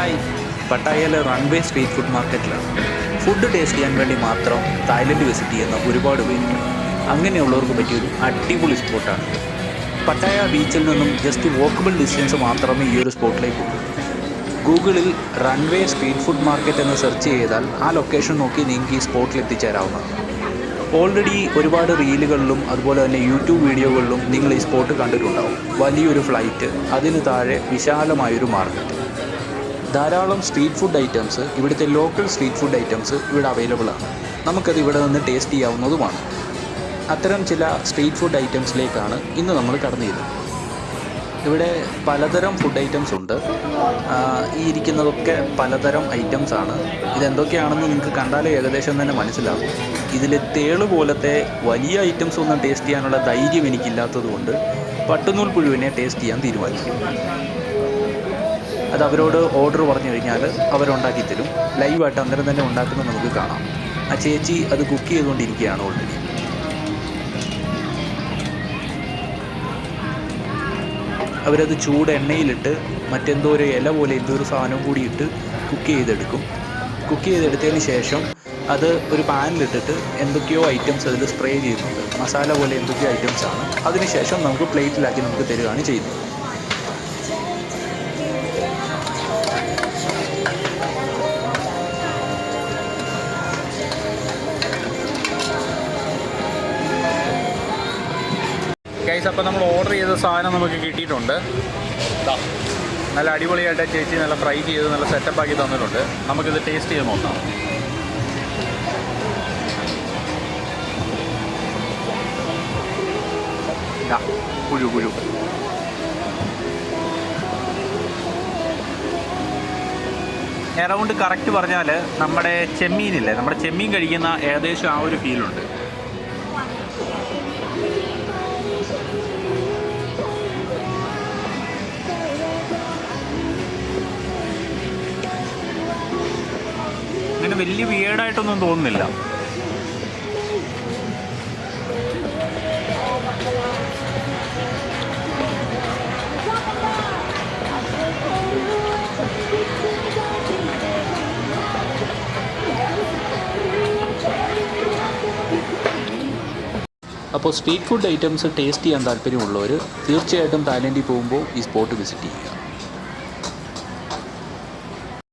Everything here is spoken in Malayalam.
ഹായ് പട്ടായയിലെ റൺവേ സ്ട്രീറ്റ് ഫുഡ് മാർക്കറ്റിലാണ് ഫുഡ് ടേസ്റ്റ് ചെയ്യാൻ വേണ്ടി മാത്രം തായ്ലൻഡ് വിസിറ്റ് ചെയ്യുന്ന ഒരുപാട് പേരുണ്ട് അങ്ങനെയുള്ളവർക്ക് പറ്റിയൊരു അടിപൊളി സ്പോട്ടാണ് പട്ടായ ബീച്ചിൽ നിന്നും ജസ്റ്റ് വോക്കബിൾ ഡിസ്റ്റൻസ് മാത്രമേ ഈ ഒരു സ്പോട്ടിലേക്ക് ഉള്ളൂ. ഗൂഗിളിൽ റൺവേ സ്ട്രീറ്റ് ഫുഡ് മാർക്കറ്റ് എന്ന് സെർച്ച് ചെയ്താൽ ആ ലൊക്കേഷൻ നോക്കി നിങ്ങൾക്ക് ഈ സ്പോട്ടിൽ എത്തിച്ചേരാവുന്നതാണ്. ഓൾറെഡി ഒരുപാട് റീലുകളിലും അതുപോലെ തന്നെ യൂട്യൂബ് വീഡിയോകളിലും നിങ്ങൾ ഈ സ്പോട്ട് കണ്ടിട്ടുണ്ടാവും. വലിയൊരു ഫ്ലൈറ്റ് അതിന് താഴെ വിശാലമായൊരു മാർക്കറ്റ് ധാരാളം സ്ട്രീറ്റ് ഫുഡ് ഐറ്റംസ് ഇവിടുത്തെ ലോക്കൽ സ്ട്രീറ്റ് ഫുഡ് ഐറ്റംസ് ഇവിടെ അവൈലബിൾ ആണ്. നമുക്കത് ഇവിടെ നിന്ന് ടേസ്റ്റ് ചെയ്യാവുന്നതുമാണ്. അത്തരം ചില സ്ട്രീറ്റ് ഫുഡ് ഐറ്റംസിലേക്കാണ് ഇന്ന് നമ്മൾ കടന്നു ചെയ്തത് ഇവിടെ പലതരം ഫുഡ് ഐറ്റംസ് ഉണ്ട്. ഈ ഇരിക്കുന്നതൊക്കെ പലതരം ഐറ്റംസ് ആണ്. ഇതെന്തൊക്കെയാണെന്ന് നിങ്ങൾക്ക് കണ്ടാലേ ഏകദേശം തന്നെ മനസ്സിലാകും ഇതിൽ തേൾ പോലത്തെ വലിയ ഐറ്റംസ് ഒന്നും ടേസ്റ്റ് ചെയ്യാനുള്ള ധൈര്യം എനിക്കില്ലാത്തതുകൊണ്ട് പട്ടുനൂൽ പുഴുവിനെ ടേസ്റ്റ് ചെയ്യാൻ തീരുമാനിക്കും. അത് അവരോട് ഓർഡർ പറഞ്ഞു കഴിഞ്ഞാൽ അവരുണ്ടാക്കി തരും. ലൈവായിട്ട് അന്നേരം തന്നെ ഉണ്ടാക്കുന്നത് നമുക്ക് കാണാം. ആ ചേച്ചി അത് കുക്ക് ചെയ്തുകൊണ്ടിരിക്കുകയാണ് ഓൾറെഡി അവരത് ചൂട് എണ്ണയിലിട്ട് മറ്റെന്തോ ഒരു ഇല പോലെ എന്തോ ഒരു സാധനം കൂടി ഇട്ട് കുക്ക് ചെയ്തെടുക്കും. കുക്ക് ചെയ്തെടുത്തതിന് ശേഷം അത് ഒരു പാനിലിട്ടിട്ട് എന്തൊക്കെയോ ഐറ്റംസ് അതിൽ സ്പ്രേ ചെയ്യുന്നുണ്ട്. മസാല പോലെ എന്തൊക്കെയോ ഐറ്റംസ് ആണ്. അതിനുശേഷം നമുക്ക് പ്ലേറ്റിലാക്കി നമുക്ക് തരികയാണ് ചെയ്യുന്നത്. ഗൈസ് അപ്പോൾ നമ്മൾ ഓർഡർ ചെയ്ത സാധനം നമുക്ക് കിട്ടിയിട്ടുണ്ട്. നല്ല അടിപൊളിയായിട്ട് ചേച്ചി നല്ല ഫ്രൈ ചെയ്ത് നല്ല സെറ്റപ്പ് ആക്കി തന്നിട്ടുണ്ട്. നമുക്കിത് ടേസ്റ്റ് ചെയ്ത് നോക്കാം. പുഴു പുഴു എറൗണ്ട് കറക്റ്റ് പറഞ്ഞാൽ നമ്മുടെ ചെമ്മീനില്ലേ നമ്മുടെ ചെമ്മീൻ കഴിക്കുന്ന ഏകദേശം ആ ഒരു ഫീലുണ്ട് വലിയ വിയേഡായിട്ടൊന്നും തോന്നുന്നില്ല. അപ്പോൾ സ്ട്രീറ്റ് ഫുഡ് ഐറ്റംസ് ടേസ്റ്റ് ചെയ്യാൻ താല്പര്യമുള്ളവർ തീർച്ചയായിട്ടും തായ്ലൻഡിൽ പോകുമ്പോൾ ഈ സ്പോട്ട് വിസിറ്റ് ചെയ്യുക.